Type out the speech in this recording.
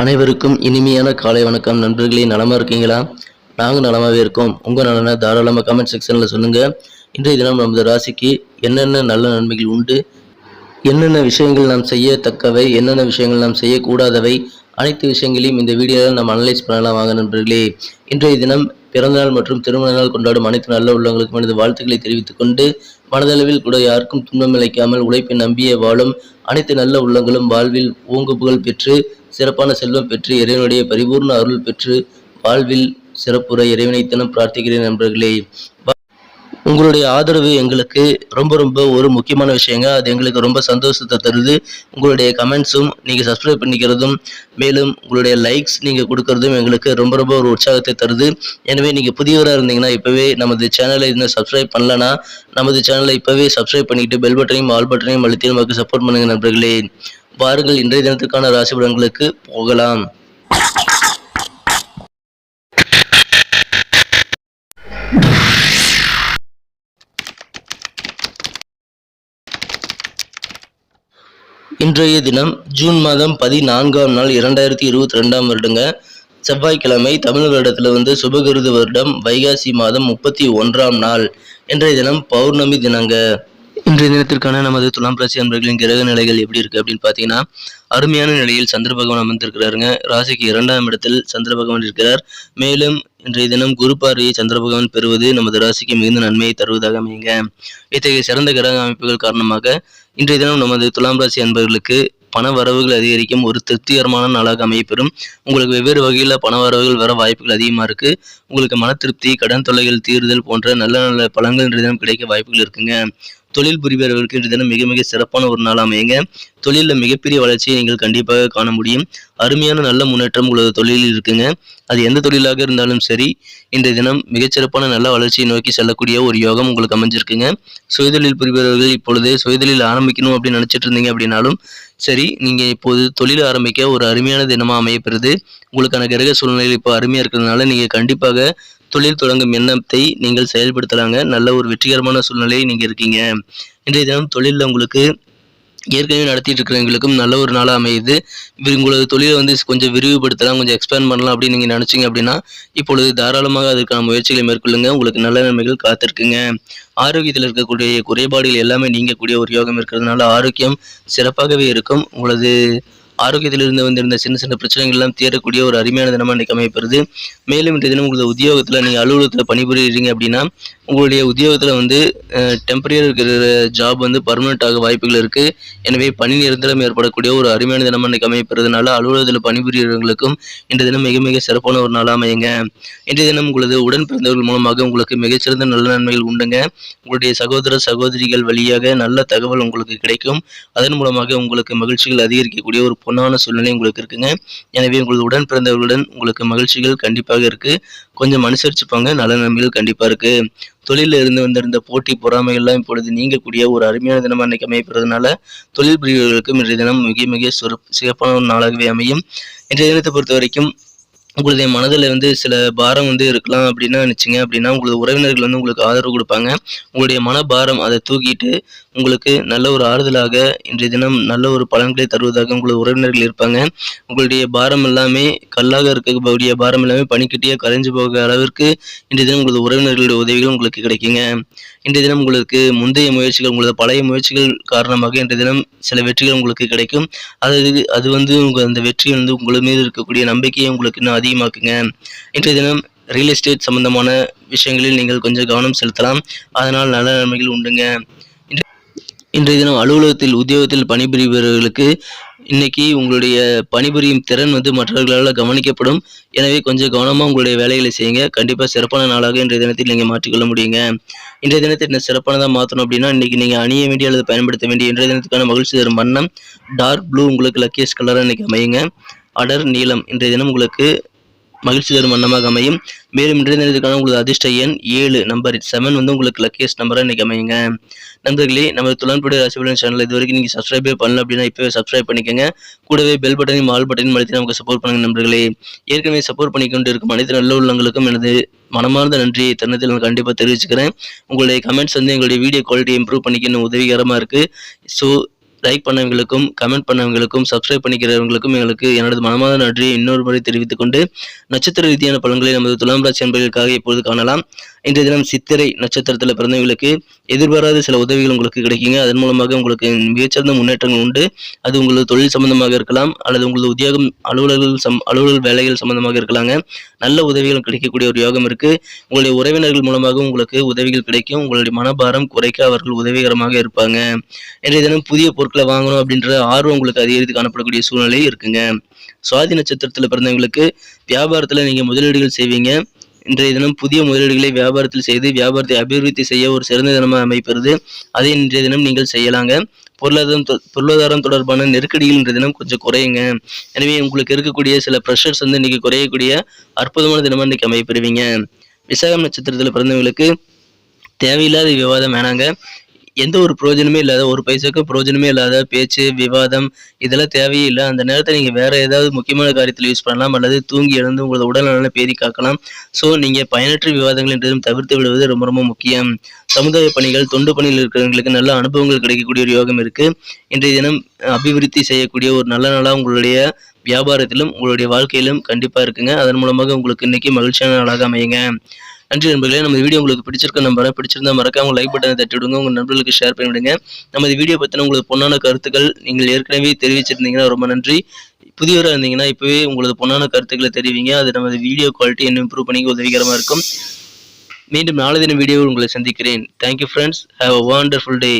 அனைவருக்கும் இனிமையான காலை வணக்கம். நண்பர்களே நலமாக இருக்கீங்களா? நாங்கள் நலமாகவே இருக்கோம். உங்கள் நலனை தாராளமாக கமெண்ட் செக்ஷனில் சொல்லுங்கள் இன்றைய தினம் நமது ராசிக்கு என்னென்ன நல்ல நன்மைகள் உண்டு? என்னென்ன விஷயங்கள் நாம் செய்யத்தக்கவை? என்னென்ன விஷயங்கள் நாம் செய்யக்கூடாதவை? அனைத்து விஷயங்களையும் இந்த வீடியோவில் நாம் அனலைஸ் பண்ணலாம். வாங்க நண்பர்களே இன்றைய தினம் பிறந்தநாள் மற்றும் திருமண நாள் கொண்டாடும் அனைத்து நல்ல உள்ளவங்களுக்கும் எனது வாழ்த்துக்களை தெரிவித்துக் கொண்டு மனதளவில் கூட யாருக்கும் துன்பம் இழைக்காமல் உழைப்பை நம்பிய வாழும் அனைத்து நல்ல உள்ளங்களும் வாழ்வில் ஓங்கு புகழ் பெற்று சிறப்பான செல்வம் பெற்று இறைவனுடைய பரிபூர்ண அருள் பெற்று வாழ்வில் சிறப்புற இறைவனை தினம் பிரார்த்திக்கிறேன் நண்பர்களே. உங்களுடைய ஆதரவு எங்களுக்கு ரொம்ப ரொம்ப ஒரு முக்கியமான விஷயங்க. அது எங்களுக்கு ரொம்ப சந்தோஷத்தை தருது. உங்களுடைய கமெண்ட்ஸும் நீங்கள் சப்ஸ்கிரைப் பண்ணிக்கிறதும் மேலும் உங்களுடைய லைக்ஸ் நீங்கள் கொடுக்கறதும் எங்களுக்கு ரொம்ப ரொம்ப ஒரு உற்சாகத்தை தருது. எனவே நீங்கள் புதியவராக இருந்தீங்கன்னா இப்போவே நமது சேனலை இன்னும் சப்ஸ்கிரைப் பண்ணலனா நமது சேனலை இப்போவே சப்ஸ்கிரைப் பண்ணிட்டு பெல் பட்டனையும் ஆல் பட்டனையும் அழுத்தி நமக்கு சப்போர்ட் பண்ணுங்கள் நண்பர்களே. வாருங்கள் இன்றைய தினத்துக்கான ராசி பலன்களுக்கு போகலாம். இன்றைய தினம் ஜூன் மாதம் பதினான்காம் நாள் இரண்டாயிரத்தி இருபத்தி ரெண்டாம் வருடங்க. செவ்வாய்க்கிழமை தமிழ் வருடத்தில் வந்து சுபகிருது வருடம் வைகாசி மாதம் முப்பத்தி ஒன்றாம் நாள். இன்றைய தினம் பௌர்ணமி தினங்க. இன்றைய தினத்திற்கான நமது துலாம் ராசி அன்பர்களின் கிரக நிலைகள் எப்படி இருக்கு அப்படின்னு பார்த்தீங்கன்னா அருமையான நிலையில் சந்திர பகவான் அமர்ந்திருக்கிறாருங்க. ராசிக்கு இரண்டாம் இடத்தில் சந்திர பகவான் இருக்கிறார். மேலும் இன்றைய தினம் குரு பார்வையை சந்திர பகவான் பெறுவது நமது ராசிக்கு மிகுந்த நன்மையை தருவதாக அமையுங்க. இத்தகைய சிறந்த கிரக அமைப்புகள் காரணமாக இன்றைய தினம் நமது துலாம் ராசி அன்பர்களுக்கு பண வரவுகள் அதிகரிக்கும் ஒரு திருப்திகரமான நாளாக அமையப்பெறும். உங்களுக்கு வெவ்வேறு வகையில் பண வரவுகள் வர வாய்ப்புகள் அதிகமாக இருக்கு. உங்களுக்கு மன திருப்தி கடன் தொல்லைகள் தீர்தல் போன்ற நல்ல நல்ல பலன்கள் இன்றைய தினம் கிடைக்க வாய்ப்புகள் இருக்குங்க. தொழில் புரிபவர்களுக்கு இன்று தினம் மிக மிக சிறப்பான ஒரு நாள் அமையுங்க. தொழிலில் மிகப்பெரிய வளர்ச்சியை நீங்கள் கண்டிப்பாக காண முடியும். அருமையான நல்ல முன்னேற்றம் உங்களது தொழிலில் இருக்குங்க. அது எந்த தொழிலாக இருந்தாலும் சரி இன்றைய தினம் மிகச்சிறப்பான நல்ல வளர்ச்சியை நோக்கி செல்லக்கூடிய ஒரு யோகம் உங்களுக்கு அமைஞ்சிருக்குங்க. சுயதொழில் புரிபவர்கள் இப்பொழுது சுயதொழில் ஆரம்பிக்கணும் அப்படின்னு நினச்சிட்டு இருந்தீங்க அப்படின்னாலும் சரி நீங்கள் இப்போது தொழில் ஆரம்பிக்க ஒரு அருமையான தினமாக அமையப்படுது உங்களுக்கான கிரக சூழ்நிலையில் இப்போ அருமையாக இருக்கிறதுனால நீங்கள் கண்டிப்பாக தொழில் தொடங்கும் எண்ணத்தை நீங்கள் செயல்படுத்தலாங்க. நல்ல ஒரு வெற்றிகரமான சூழ்நிலையை நீங்கள் இருக்கீங்க. இன்றைய தினம் தொழிலில் உங்களுக்கு ஏற்கனவே நடத்திட்டு இருக்கிறவங்களுக்கும் நல்ல ஒரு நாளாக அமையுது. உங்களது தொழிலை வந்து கொஞ்சம் விரிவுபடுத்தலாம் கொஞ்சம் எக்ஸ்பேண்ட் பண்ணலாம் அப்படின்னு நீங்கள் நினச்சிங்க அப்படின்னா இப்பொழுது தாராளமாக அதற்கான முயற்சிகளை மேற்கொள்ளுங்க. உங்களுக்கு நல்ல நன்மைகள் காத்திருக்குங்க. ஆரோக்கியத்தில் இருக்கக்கூடிய குறைபாடுகள் எல்லாமே நீங்கக்கூடிய ஒரு யோகம் இருக்கிறதுனால ஆரோக்கியம் சிறப்பாகவே இருக்கும். உங்களது ஆரோக்கியத்தில் இருந்து வந்திருந்த சின்ன சின்ன பிரச்சனைகள் எல்லாம் தீரக்கூடிய ஒரு அருமையான தினமாக இன்றைக்கு அமையப்படுது மேலும் இன்றைய தினம் உங்களது உத்தியோகத்தில் நீங்கள் அலுவலகத்தில் பணிபுரியுறீங்க அப்படின்னா உங்களுடைய உத்தியோகத்தில் வந்து டெம்பரரி இருக்கிற ஜாப் வந்து பர்மனெண்ட் ஆக வாய்ப்புகள் இருக்குது எனவே பணி நிரந்தரம் ஏற்படக்கூடிய ஒரு அருமையான தினமாக இன்றைக்கு அமையப்படுறதுனால அலுவலகத்தில் பணிபுரியவர்களுக்கும் இன்றைய தினம் மிக மிக சிறப்பான ஒரு நாளாக அமையுங்க. இன்றைய தினம் உங்களது உடன் பிறந்தவர்கள் மூலமாக உங்களுக்கு மிகச்சிறந்த நல்ல நன்மைகள் உண்டுங்க. உங்களுடைய சகோதர சகோதரிகள் வழியாக நல்ல தகவல் உங்களுக்கு கிடைக்கும். அதன் மூலமாக உங்களுக்கு மகிழ்ச்சிகள் அதிகரிக்கக்கூடிய ஒரு பொன்னான சூழ்நிலை உங்களுக்கு இருக்குங்க. எனவே உங்களது உடன் பிறந்தவர்களுடன் உங்களுக்கு மகிழ்ச்சிகள் கண்டிப்பாக இருக்கு. கொஞ்சம் அனுசரிச்சுப்பாங்க நல்ல நன்மைகள் கண்டிப்பா இருக்கு. தொழிலில் இருந்து வந்திருந்த போட்டி பொறாமைகள்லாம் இப்பொழுது நீங்கக்கூடிய ஒரு அருமையான தினமாக அன்னைக்கு அமையப்படுறதுனால தொழில் புரியவர்களுக்கும் இன்றைய தினம் மிக மிக சிறப்பு சிறப்பான நாளாகவே அமையும். இன்றைய தினத்தை பொறுத்த வரைக்கும் உங்களுடைய மனதில் வந்து சில பாரம் வந்து இருக்கலாம் அப்படின்னா நினச்சிங்க. அப்படின்னா உங்களுடைய உறவினர்கள் வந்து உங்களுக்கு ஆதரவு கொடுப்பாங்க. உங்களுடைய மனபாரம் அதை தூக்கிட்டு உங்களுக்கு நல்ல ஒரு ஆறுதலாக இன்றைய தினம் நல்ல ஒரு பலன்களை தருவதாக உங்களது உறவினர்கள் இருப்பாங்க. உங்களுடைய பாரம் எல்லாமே கல்லாக இருக்கக்கூடிய பாரம் எல்லாமே பனிக்கட்டியாக கரைஞ்சு போக அளவிற்கு இன்றைய தினம் உங்களது உறவினர்களுடைய உதவிகள் உங்களுக்கு கிடைக்குங்க. இன்றைய தினம் உங்களுக்கு முந்தைய முயற்சிகள் உங்களது பழைய முயற்சிகள் காரணமாக இன்றைய தினம் சில வெற்றிகள் உங்களுக்கு கிடைக்கும். அது அது வந்து உங்கள் அந்த வெற்றி வந்து உங்கள் மீது இருக்கக்கூடிய நம்பிக்கையை உங்களுக்கு இன்னும் அதிகமாக்குங்க. இன்றைய தினம் ரியல் எஸ்டேட் சம்பந்தமான விஷயங்களில் நீங்கள் கொஞ்சம் கவனம் செலுத்தலாம். அதனால் நல்ல நன்மைகள் உண்டுங்க. இன்றைய தினம் அலுவலகத்தில் உத்தியோகத்தில் பணிபுரிபவர்களுக்கு இன்னைக்கு உங்களுடைய பணிபுரியும் திறன் வந்து மற்றவர்களால் கவனிக்கப்படும். எனவே கொஞ்சம் கவனமாக உங்களுடைய வேலைகளை செய்யுங்க. கண்டிப்பாக சிறப்பான நாளாக இன்றைய தினத்தில் நீங்கள் மாற்றிக்கொள்ள முடியுங்க. இன்றைய தினத்தை என்ன சிறப்பானதாக மாற்றணும் அப்படின்னா இன்னைக்கு நீங்கள் அணிய வேண்டிய அல்லது பயன்படுத்த வேண்டிய இன்றைய தினத்துக்கான மகிழ்ச்சி தரும் வண்ணம் டார்க் ப்ளூ உங்களுக்கு லக்கியஸ்ட் கலராக இன்றைக்கி அமையுங்க. அடர் நீளம் இன்றைய தினம் உங்களுக்கு மகிழ்ச்சி தரும் வண்ணமாக அமையும். மேலும் இன்றைய உங்களது அதிர்ஷ்ட எண் ஏழு. நம்பர் செவன் வந்து உங்களுக்கு லக்கியஸ்ட் நம்பராக இன்னைக்கு அமையுங்க. நண்பர்களே நம்ம துளன்படி ராசிபலன் சேனல் இது வரைக்கும் நீங்கள் சப்ஸ்கிரைபே பண்ணல அப்படின்னா இப்போவே சப்ஸ்கிரைப் பண்ணிக்கோங்க. கூடவே பெல் பட்டனையும் ஆல் பட்டனையும் அழுத்தி நமக்கு சப்போர்ட் பண்ணுங்க நண்பர்களே. ஏற்கனவே சப்போர்ட் பண்ணிக்கொண்டு இருக்கும் அனைத்து நல்ல உள்ளங்களுக்கும் எனது மனமார்ந்த நன்றியை தருணத்தில் நான் கண்டிப்பாக தெரிவிச்சுக்கிறேன். உங்களுடைய கமெண்ட்ஸ் வந்து எங்களுடைய வீடியோ குவாலிட்டி இம்ப்ரூவ் பண்ணிக்க இன்னும் உதவிகரமாக இருக்குது ஸோ லைக் பண்ணவங்களுக்கும் கமெண்ட் பண்ணவங்களுக்கும் சப்ஸ்கிரைப் பண்ணிக்கிறவங்களுக்கும் எங்களுக்கு எனது மனமாத நன்றியை இன்னொரு முறை தெரிவித்துக் கொண்டு நட்சத்திர ரீதியான பலன்களை நமது துலாம் ராசி அன்பர்களுக்காக இப்பொழுது காணலாம். இன்றைய தினம் சித்திரை நட்சத்திரத்தில் பிறந்தவங்களுக்கு எதிர்பாராத சில உதவிகள் உங்களுக்கு கிடைக்குங்க. அதன் மூலமாக உங்களுக்கு மிகச்சிறந்த முன்னேற்றங்கள் உண்டு. அது உங்களது தொழில் சம்பந்தமாக இருக்கலாம் அல்லது உங்களது உத்தியோகம் அலுவலர்கள் சம் அலுவலக வேலைகள் சம்பந்தமாக இருக்கலாங்க. நல்ல உதவிகள் கிடைக்கக்கூடிய ஒரு யோகம் இருக்கு. உங்களுடைய உறவினர்கள் மூலமாக உங்களுக்கு உதவிகள் கிடைக்கும். உங்களுடைய மனபாரம் குறைக்க அவர்கள் உதவிகரமாக இருப்பாங்க. இன்றைய தினம் புதிய பொருட்கள் வாங்கணும் அப்படின்ற ஆர்வம் உங்களுக்கு அதிகரித்து காணப்படக்கூடிய சூழ்நிலை இருக்குங்க. சுவாதி நட்சத்திரத்தில் பிறந்தவங்களுக்கு வியாபாரத்தில் நீங்கள் முதலீடுகள் செய்வீங்க. இன்றைய தினம் புதிய முதலீடுகளை வியாபாரத்தில் செய்து வியாபாரத்தை அபிவிருத்தி செய்ய ஒரு சிறந்த தினமாக அமைப்பது. அதை இன்றைய தினம் நீங்கள் செய்யலாங்க. பொருளாதாரம் பொருளாதாரம் தொடர்பான நெருக்கடிகள் இன்றைய தினம் கொஞ்சம் குறையுங்க. எனவே உங்களுக்கு இருக்கக்கூடிய சில ப்ரெஷர்ஸ் வந்து இன்னைக்கு குறையக்கூடிய அற்புதமான தினமா இன்னைக்கு அமைப்பெறுவீங்க விசாகம் நட்சத்திரத்தில் பிறந்தவங்களுக்கு தேவையில்லாத விவாதம் வேணாங்க. எந்த ஒரு பிரயோஜனமே இல்லாத ஒரு பைசாக்கு பிரயோஜனமே இல்லாத பேச்சு விவாதம் இதெல்லாம் தேவையே இல்லை. அந்த நேரத்தை நீங்கள் வேற ஏதாவது முக்கியமான காரியத்தில் யூஸ் பண்ணலாம் அல்லது தூங்கி எழுந்து உங்களோட உடல் நலனை பேரி காக்கலாம். ஸோ நீங்கள் பயனற்ற விவாதங்கள் என்றதும் தவிர்த்து விடுவது ரொம்ப ரொம்ப முக்கியம். சமுதாய பணிகள் தொண்டு பணியில் இருக்கிறவங்களுக்கு நல்ல அனுபவங்கள் கிடைக்கக்கூடிய ஒரு யோகம் இருக்குது இன்றைய தினம் அபிவிருத்தி செய்யக்கூடிய ஒரு நல்ல நாளாக உங்களுடைய வியாபாரத்திலும் உங்களுடைய வாழ்க்கையிலும் கண்டிப்பாக இருக்குங்க. அதன் மூலமாக உங்களுக்கு இன்னைக்கு மகிழ்ச்சியான நாளாக அமையுங்க. நன்றி நண்பர்களே. நம்ம வீடியோ உங்களுக்கு பிடிச்சிருக்க நம்பரை பிடிச்சிருந்தா மறக்காம லைக் பட்டனை தட்டி விடுங்க உங்க நண்பர்களுக்கு ஷேர் பண்ணி விடுங்க வீடியோ பற்றின உங்களுக்கு பொண்ணான கருத்துக்கள் நீங்கள் ஏற்கனவே தெரிவிச்சிருந்தீங்கன்னா ரொம்ப நன்றி. புதியவராக இருந்தீங்கன்னா இப்போவே உங்களது பொண்ணான கருத்துக்களை தெரிவிங்க. அது நமது வீடியோ குவாலிட்டி இன்னும் இம்ப்ரூவ் பண்ணி உதவிகரமாக இருக்கும். மீண்டும் நாளை தினம் வீடியோவில் உங்களை சந்திக்கிறேன். Thank you friends have a wonderful day